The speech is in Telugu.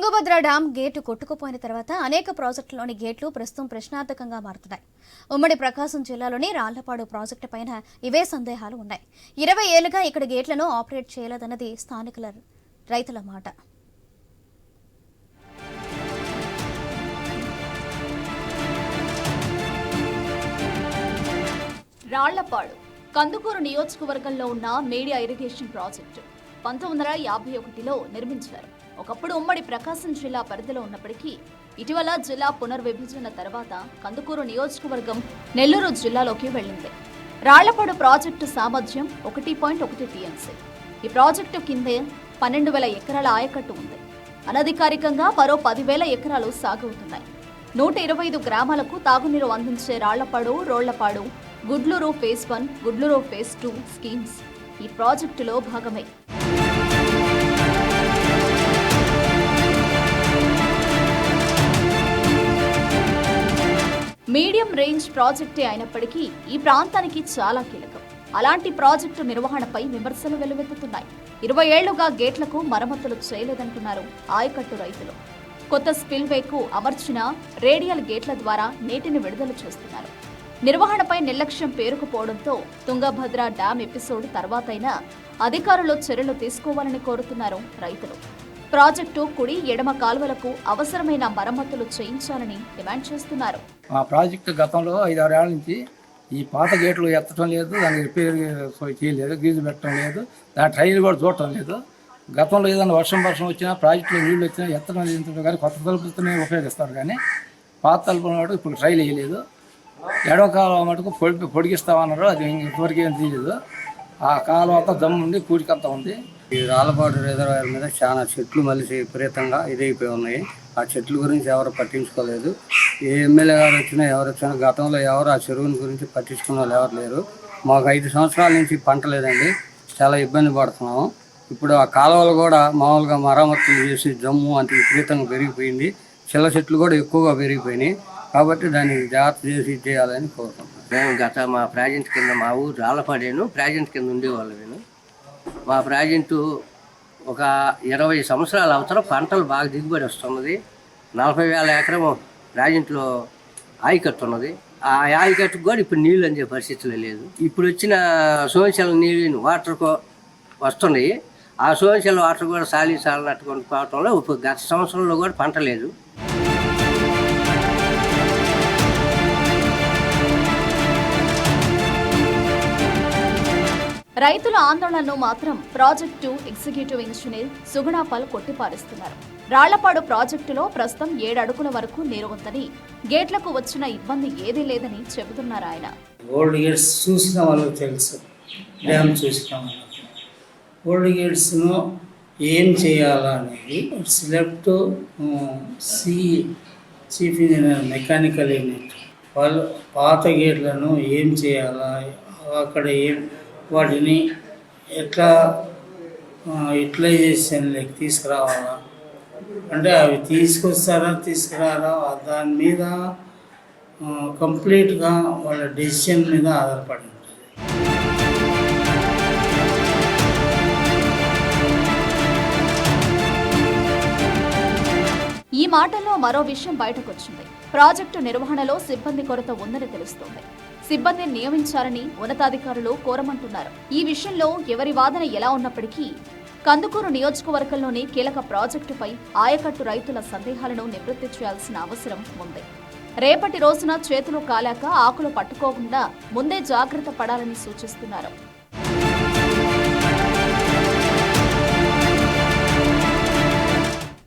తుంగభద్ర డ్యాం గేటు కొట్టుకుపోయిన తర్వాత అనేక ప్రాజెక్టులోని గేట్లు ప్రస్తుతం ప్రశ్నార్థకంగా మారుతున్నాయి. ఉమ్మడి ప్రకాశం జిల్లాలోని రాళ్ళపాడు ప్రాజెక్టు పైన ఇవే సందేహాలు ఉన్నాయి. ఇరవై ఏళ్ళుగా ఇక్కడ గేట్లను ఆపరేట్ చేయలేదన్నది స్థానికుల రైతుల మాట. రాళ్ళపాడు కందుకూరు నియోజకవర్గంలో ఉన్న మీడియా ఇరిగేషన్ ప్రాజెక్టు. పంతొమ్మిది వందల యాభై ఒకటిలో నిర్మించారు. ఒకప్పుడు ఉమ్మడి ప్రకాశం జిల్లా పరిధిలో ఉన్నప్పటికీ ఇటీవల జిల్లా పునర్విభజన తర్వాత కందుకూరు నియోజకవర్గం నెల్లూరు జిల్లాలోకి వెళ్ళింది. రాళ్ళపాడు ప్రాజెక్టు సామర్థ్యం ఒకటి పాయింట్ ఒకటి టీఎంసీ. ఈ ప్రాజెక్టు కిందే పన్నెండు వేల ఎకరాల ఆయకట్టు ఉంది. అనధికారికంగా మరో పదివేల ఎకరాలు సాగవుతున్నాయి నూట ఇరవై ఐదు గ్రామాలకు తాగునీరు అందించే Rallapadu Rollapadu Gudluru phase one Gudluru phase two schemes ఈ ప్రాజెక్టులో భాగమే. మీడియం రేంజ్ ప్రాజెక్టే అయినప్పటికీ ఈ ప్రాంతానికి చాలా కీలకం. అలాంటి ప్రాజెక్టు నిర్వహణపై విమర్శలు వెలువెత్తుతున్నాయి. ఇరవై ఏళ్ళుగా గేట్లకు మరమ్మతులు చేయలేదంటున్నారు ఆయకట్టు రైతులు. కొత్త స్పిల్వేకు అమర్చిన రేడియల్ గేట్ల ద్వారా నీటిని విడుదల చేస్తున్నారు. నిర్వహణపై నిర్లక్ష్యం పేరుకుపోవడంతో తుంగభద్ర డ్యాం ఎపిసోడ్ తర్వాతైనా అధికారులు చర్యలు తీసుకోవాలని కోరుతున్నారు రైతులు. ప్రాజెక్టు కుడి ఎడమ కాలువలకు అవసరమైన మరమ్మతులు చేయించాలని డిమాండ్ చేస్తున్నారు. ఆ ప్రాజెక్టు గతంలో ఐదారు ఏళ్ళ నుంచి ఈ పాత గేట్లు ఎత్తడం లేదు దాన్ని రిపేర్ చేయలేదు గీజు పెట్టడం లేదు దాని ట్రైన్లు కూడా చూడటం లేదు. గతంలో ఏదైనా వర్షం వర్షం వచ్చినా ప్రాజెక్టులో నీళ్ళు వచ్చినా ఎత్తడం లేదు కానీ కొత్త తలుపులతోనే ఉపయోగిస్తారు కానీ పాత తలుపుల మటుకు ఇప్పుడు ట్రైల్ వేయలేదు ఎడవ కాలువ మటుకు పొడి పొడిగిస్తామన్నారు అది ఇంతవరకు ఏం తెలియదు ఆ కాలువ అంతా దమ్ము ఉంది కూడికంతా ఉంది. ఈ రాళ్ళపాటు రిజర్వాయర్ మీద చాలా చెట్లు మలిసి విపరీతంగా ఇదైపోయి ఉన్నాయి. ఆ చెట్ల గురించి ఎవరు పట్టించుకోలేదు. ఏ ఎమ్మెల్యే గారు వచ్చినా ఎవరు వచ్చినా గతంలో ఎవరు ఆ చెరువుని గురించి పట్టించుకున్న వాళ్ళు ఎవరు లేరు. మాకు ఐదు సంవత్సరాల నుంచి పంట లేదండి. చాలా ఇబ్బంది పడుతున్నాము. ఇప్పుడు ఆ కాలువలు కూడా మామూలుగా మరమ్మతులు చేసి జమ్ము అంత విపరీతంగా పెరిగిపోయింది. చిల్ల చెట్లు కూడా ఎక్కువగా పెరిగిపోయినాయి. కాబట్టి దాన్ని జాగ్రత్త చేసి చేయాలని కోరుకుంటున్నాను మేము గత మా ప్రాజెక్ట్ కింద మా ఊరు రాళ్ళపాడేను. ప్రాజెక్ట్ కింద ఉండేవాళ్ళు నేను మా ప్రాజెక్టు ఒక ఇరవై సంవత్సరాల అవతల పంటలు బాగా దిగుబడి వస్తున్నది. నలభై వేల ఎకరం ప్రాజెక్టులో ఆయకట్టు ఉన్నది. ఆ ఆయకట్టుకు కూడా ఇప్పుడు నీళ్ళు అందే పరిస్థితిలో లేదు. ఇప్పుడు వచ్చిన సోమశల నీళ్ళు వాటర్ వస్తున్నాయి. ఆ సోమశల వాటర్ కూడా సాలి సాలినట్టుకొని పోవటంలో ఇప్పుడు గత సంవత్సరంలో కూడా పంట లేదు. రైతుల ఆందోళనను మాత్రం ప్రాజెక్టు ఎగ్జిక్యూటివ్ ఇంజనీర్ సుగుణాపాల్ కొట్టిపారిస్తున్నారు. రాళ్ళపాడు ప్రాజెక్టులో ప్రస్తుతం ఏడు అడుగుల వరకు నీరు ఉందని గేట్లకు వచ్చిన ఇబ్బంది ఏదీ లేదని చెబుతున్నారు ఆయన. ఓల్డ్ గేట్స్ చూసిన వాళ్ళకి తెలుసు. డ్యామ్ చూసిన వాళ్ళకి. ఓల్డ్ గేట్స్ను ఏం చేయాలనేది select C chief engineer mechanical unit వాళ్ళు పాత గేట్లను ఏం చేయాలా అక్కడ ఏం వాటిని ఎట్లా యూటిలైజేషన్లోకి తీసుకురావాలా? అంటే అవి తీసుకొస్తారా తీసుకురారా? దాని మీద కంప్లీట్గా వాళ్ళ డెసిషన్ మీద ఆధారపడి ఉంటుంది. ఈ మాటల్లో మరో విషయం బయటకొచ్చింది. ప్రాజెక్టు నిర్వహణలో సిబ్బంది కొరత ఉందని తెలుస్తోంది. సిబ్బందిని నియమించాలని ఉన్నతాధికారులు కోరమంటున్నారు. ఈ విషయంలో ఎవరి వాదన ఎలా ఉన్నప్పటికీ కందుకూరు నియోజకవర్గంలోని కీలక ప్రాజెక్టుపై ఆయకట్టు రైతుల సందేహాలను నివృత్తి చేయాల్సిన అవసరం ఉంది. రేపటి రోజున చేతులు కాలాక ఆకులు పట్టుకోకుండా ముందే జాగ్రత్త పడాలని సూచిస్తున్నారు.